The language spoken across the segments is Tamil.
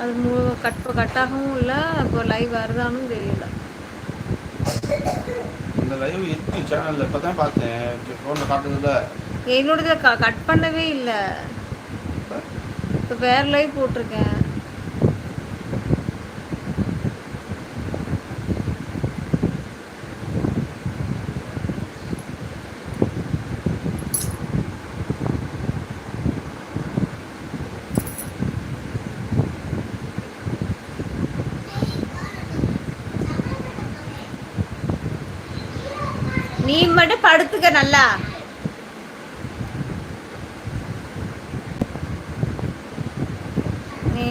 அது மு கட் கட்டாகவும் இல்லை இப்போ லைவ் வருதானும் தெரியல. இந்த லைவ் இருக்கு சேனல்ல இப்பதான் பார்த்தேன். ஃபோன்ல காட்டுதுல என்னோடது கட் பண்ணவே இல்லை. இப்போ? வேற லைவ் போட்டிருக்கேன் நீ மட்டும் படுத்துக்க நல்லா.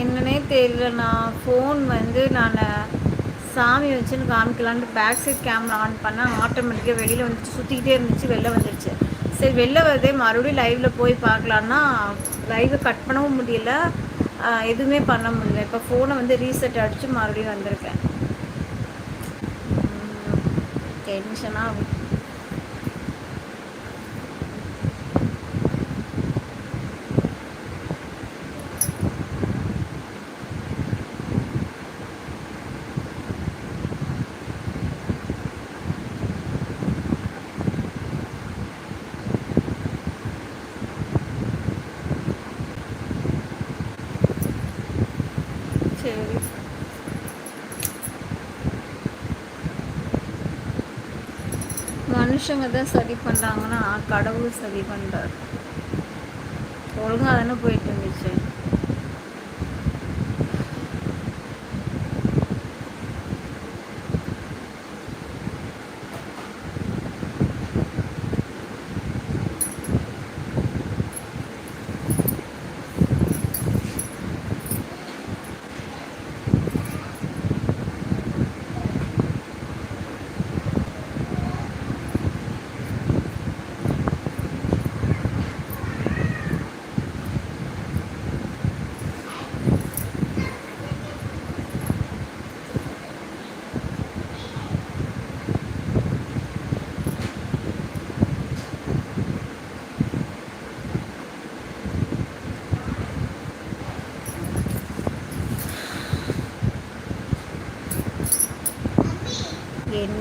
என்னன்னே தெரியல நான் ஃபோன் வந்து நான் சாமி வச்சுன்னு காமிக்கலான்ட்டு பேக் சைட் கேமரா ஆன் பண்ணால் ஆட்டோமேட்டிக்காக வெளியில் வந்துச்சு சுற்றிக்கிட்டே இருந்துச்சு வெளில வந்துடுச்சு சரி வெளில வரதே மறுபடியும் லைவில் போய் பார்க்கலான்னா லைவை கட் பண்ணவும் முடியல. எதுவுமே பண்ண முடியல. இப்போ ஃபோனை வந்து ரீசெட் அடித்து மறுபடியும் வந்திருக்கேன். டென்ஷனாக சரி மனுஷங்க தான் சரி பண்ணுறாங்கன்னா கடவுள் சரி பண்ணுறார் ஒழுங்காக தானே போயிட்டு இருந்துச்சு.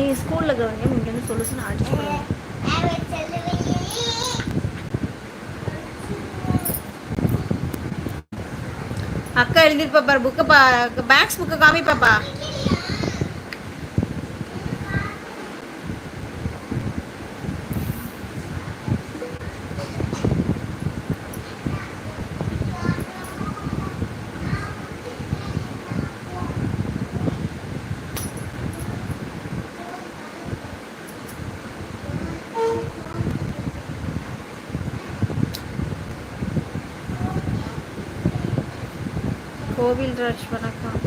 நீ ஸ்கூல்ல கவனியம் இங்கேருந்து சொல்லுச்சுன்னு அடிச்சு அக்கா எழுதிருப்பா பாரு புக்கை பா பேக்ஸ் புக்கை காமிப்பாப்பா. பாப்பா கோவில்ராஜ் வணக்கம்.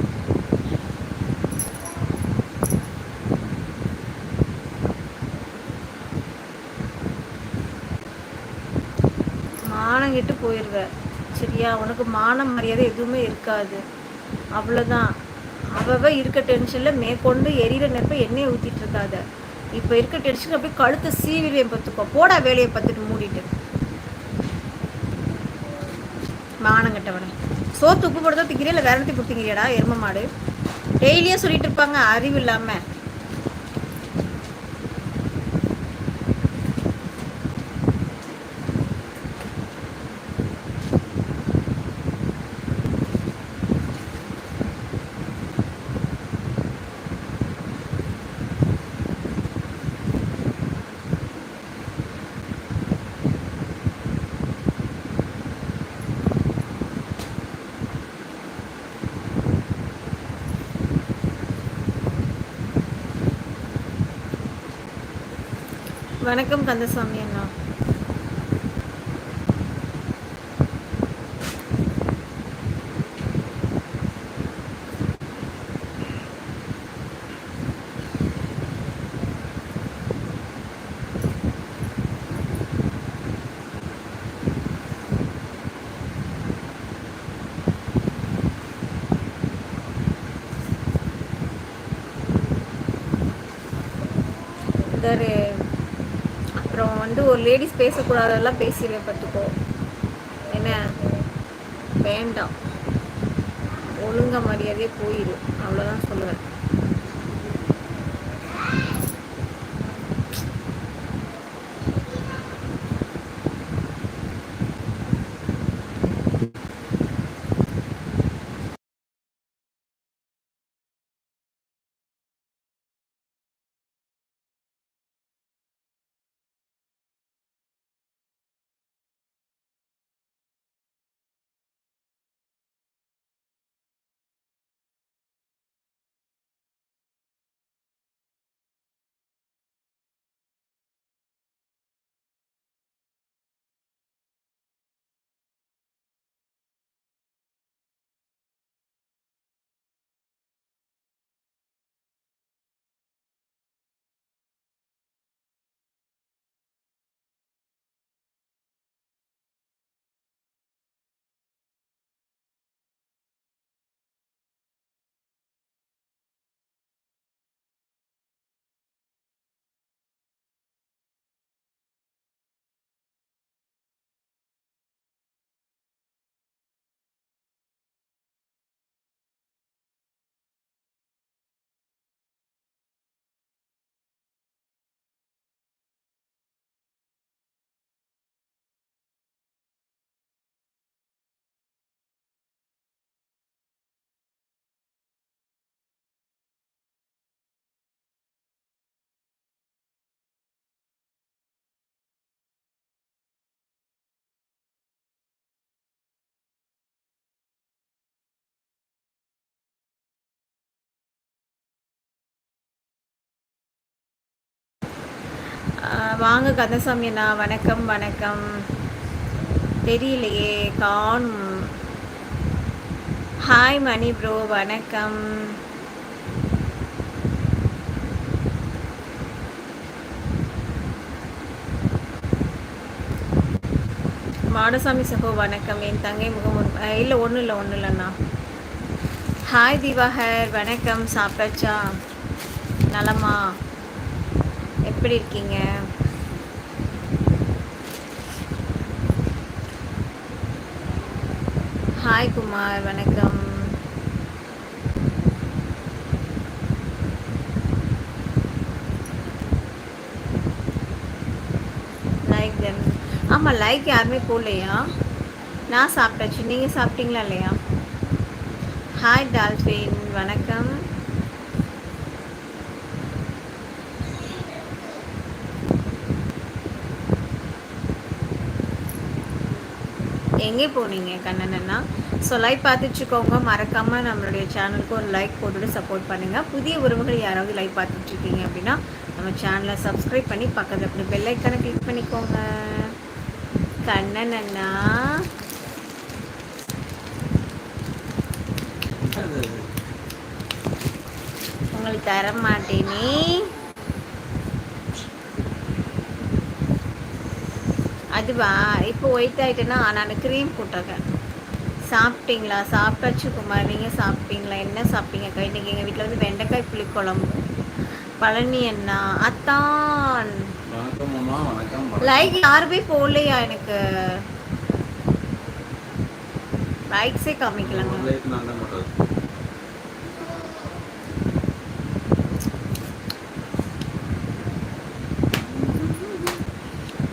மானம் கெட்டு போயிடுவ சரியா? உனக்கு மானம் மரியாதை எதுவுமே இருக்காது. அவ்வளோதான் அவ இருக்க டென்ஷனில் மேற்கொண்டு எரியிற நெருப்பை எண்ணெயை ஊற்றிட்டு இருக்காத. இப்போ இருக்க டென்ஷன் அப்படியே கழுத்தை சீவிடுவேன் பார்த்துக்கோ போடா வேலையை பார்த்துட்டு மூடிட்டு. மானங்கட்டவனை சோத்து உப்பு போட்டு தான் திங்கிறியா இல்லை வேற இடத்துக்கு எரும மாடு? டெய்லியே சொல்லிட்டு இருப்பாங்க அறிவு இல்லாமல் வணக்கம் கந்தசாமி அண்ணா. there அப்புறம் வந்து ஒரு லேடிஸ் பேசக்கூடாதெல்லாம் பேசிடுவேன் பார்த்துக்கோ. என்ன? வேண்டாம். ஒழுங்க மரியாதையே போயிடும் அவ்வளோதான் சொல்லுவேன். வாங்க கந்தசாமி அண்ணா வணக்கம் வணக்கம். தெரியலையே காணும். ஹாய் மணி ப்ரோ வணக்கம். மாடசாமி சகோ வணக்கம். என் தங்கை முகம் இல்லை ஒன்றும் இல்லை ஒன்றும் இல்லைண்ணா ஹாய் திவாகர். வணக்கம். சாப்பிட்டாச்சா? நலமா? எப்படி இருக்கீங்க? ஹாய் குமார் வணக்கம். லைக் தென் ஆமாம் லைக் யாருமே போடலையா? நான் சாப்பிட்டாச்சு. நீங்கள் சாப்பிட்டீங்களா இல்லையா? ஹாய் டால்ஃபின் வணக்கம். எங்கே போனீங்க கண்ணன் அண்ணா? ஸோ லைக் பார்த்துட்ருக்கோங்க மறக்காமல் நம்மளுடைய சேனலுக்கு ஒரு லைக் போட்டுட்டு சப்போர்ட் பண்ணுங்கள் புதிய உறவுகள் யாராவது லைக் பார்த்துட்ருக்கீங்க அப்படின்னா நம்ம சேனலை சப்ஸ்கிரைப் பண்ணி பக்கத்தில் அப்படி பெல்லைக்கான கிளிக் பண்ணிக்கோங்க. கண்ணன் அண்ணா. உங்களுக்கு தர மாட்டேனே அதுவா இப்போ ஒயிட் ஆகிட்டேன்னா நான் க்ரீம் போட்டிருக்கேன். சாப்பிட்டீங்களா? சாப்பிட்டாச்சு குமார். நீங்கள் சாப்பிட்டீங்களா? என்ன சாப்பிட்டீங்க? இன்னைக்கு எங்கள் வீட்டில் வந்து வெண்டைக்காய் புளிக்குழம்பு பழனி அண்ணா அத்தான். லைக் யாருமே போடலையா எனக்கு? லைக்ஸே காமிக்கலங்க.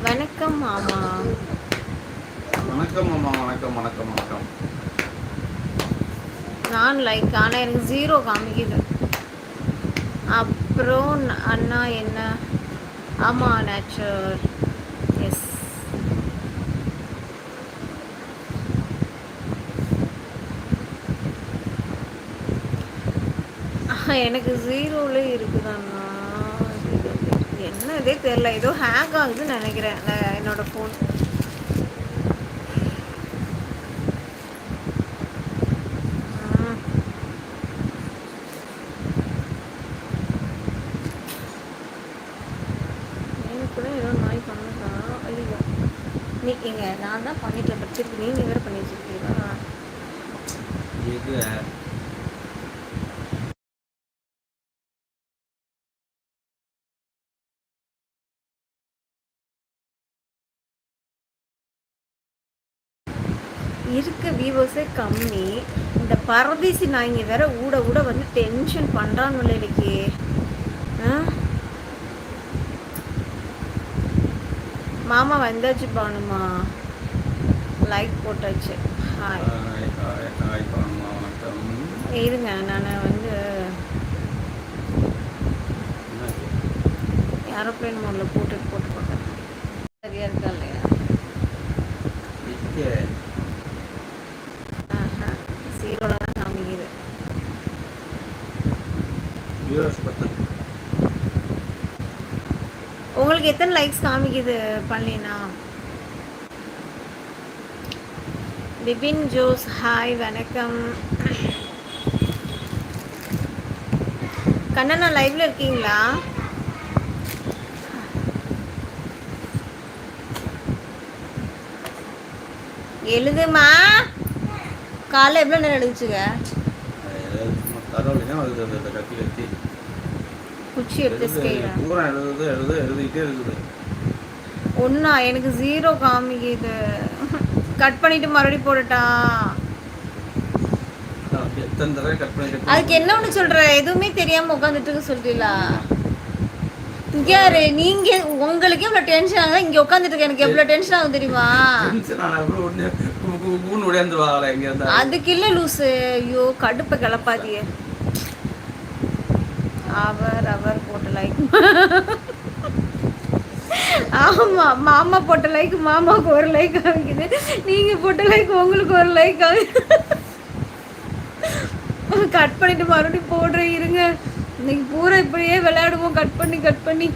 வணக்கம் மாமா. வணக்கம் அம்மா வணக்கம் வணக்கம் வணக்கம். நான் லைக் ஆனால் எனக்கு ஜீரோ காமிக்குது. அப்புறம் அண்ணா என்ன? ஆமாம் நேச்சர் எஸ் எனக்கு ஜீரோவில் இருக்குதாண்ணா என்ன இதே தெரில ஏதோ ஹேங் ஆகுதுன்னு நினைக்கிறேன். என்னோடய என்னோட ஃபோன் பண்ணி நான் தான் பண்ணிட்டு இருப்பேன் திருப்பி நீங்கள் வேறு பண்ணிட்டு இருக்கீங்களா இருக்க வியூவர்ஸே கம்மி. இந்த பரதேசி நாய்ங்க வேற ஊட ஊட வந்து டென்ஷன் பண்ணுறான்னு இல்லை இன்னைக்கு ஆ? மாமா வந்தாச்சு பானுமா லைக் போட்டாச்சு. ஹாய் இருங்க நான் வந்து? ஏரோப்ளேன் மோடில் போட்டுட்டு போட்டு பார்க்குறேன் சரியா இருக்கா இல்லையா இங்கே ஆஹா ஜீரோவில் தான் காமிக்குது viewers பத்து உங்களுக்கு எத்தனை லைக்ஸ் காமிக்குது பள்ளினா? பிபின் ஜோஸ் ஹாய் வணக்கம். கண்ணனா லைவ்ல இருக்கீங்களா? எழுதுமா? காலைல எவ்வளோ நேரம் எழுதிச்சுங்க? குச்சி எடுத்து ஸ்கேல பூரா எழுதுது எழுது எழுதிக்கிட்டே இருக்குது. ஒன்றா எனக்கு ஜீரோ காமிக்குது. கட் பண்ணிட்டு மறுபடியும் போடட்டா அதுக்கு என்ன ஒன்று சொல்ற? எதுவுமே தெரியாம உட்காந்துட்டு இருக்க சொல்றீங்களா யாரு? நீங்க உங்களுக்கே இவ்வளவு டென்ஷன் ஆகுதா. இங்க உட்காந்துட்டு இருக்க. எனக்கு எவ்வளவு டென்ஷன் ஆகும் தெரியுமா? அதுக்கு இல்ல லூசு. ஐயோ கடுப்பை கிளப்பாதியே அவர் அவர் போட்ட லைக் ஆமா மாமா போட்ட லைக் மாமாவுக்கு ஒரு லைக் காமிக்குது நீங்க போட்ட லைக் உங்களுக்கு ஒரு லைக் கட் பண்ணிட்டு மறுபடியும் போடுற இருங்க. இன்னைக்கு பூரா இப்படியே விளையாடுவோம். கட் பண்ணி கட் பண்ணி.